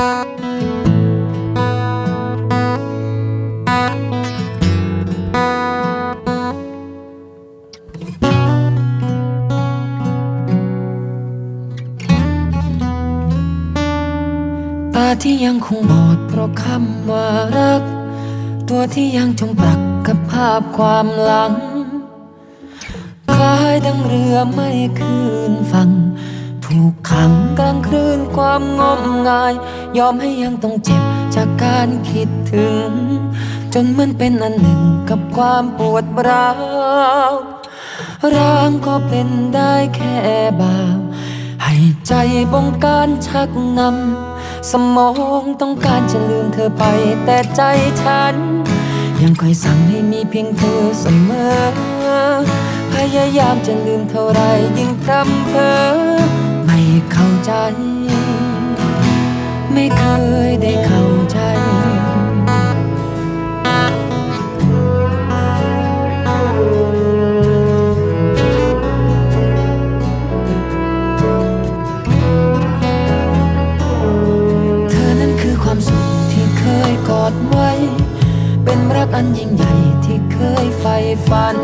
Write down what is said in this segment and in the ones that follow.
าที่ยังคงบอดเพราะคำว่ารัก ตัวที่ยังจมปลักกับภาพความหลัง คล้ายดังเรือไม่คืนฝั่ง ถูกขังกลางคลื่นความงมงาย ยอมให้ยังต้องเจ็บจากการคิดถึง จนเหมือนเป็นอันหนึ่งกับความปวดร้าวร่างก็เป็นได้แค่บาวให้ใจบงการชักนำ สมองต้องการจะลืมเธอไป แต่ใจฉัน ยังคอยสั่งให้มีเพียงเธอเสมอ พยายามจะลืมเท่าไรยิ่งพร่ำเพ้อ เข้าใจ ไม่เคยได้เข้าใจเธอนั้นคือความสุขที่เคยกอดไว้ เป็นรักอันยิ่งใหญ่ที่เคยใฝ่ฝัน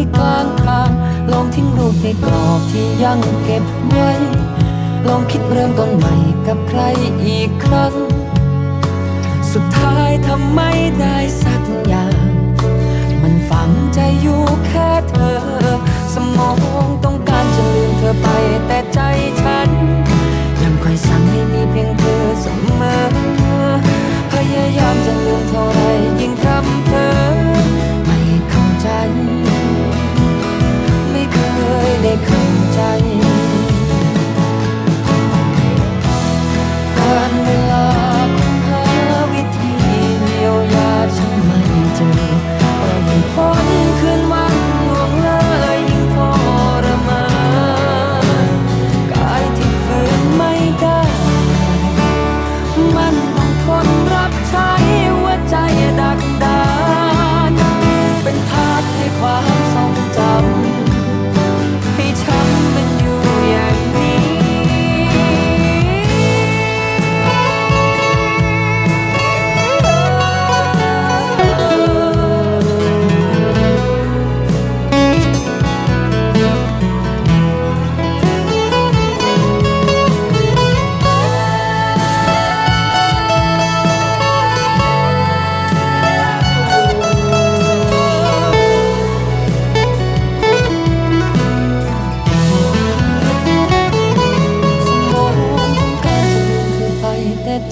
ที่กลางทางลองทิ้งรูปในกรอบที่ยังเก็บไว้ ลองคิดเริ่มต้นใหม่กับใครอีกครั้ง สุดท้ายทำไม่ได้สักอย่าง มันฝังใจอยู่แค่ ได้เข้าใจ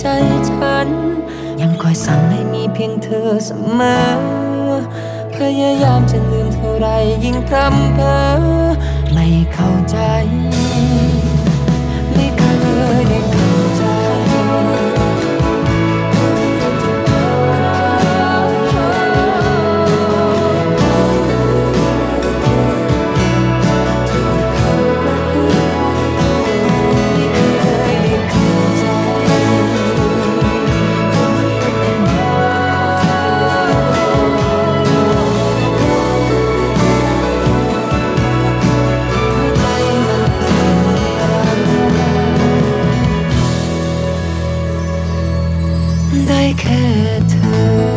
ใจฉัน ยังคอยสั่งให้มีเพียงเธอเสมอ พยายามจะลืมเท่าไรยิ่งทำเพ้อไม่เข้าใจ ไม่เคยได้ Daj kiedy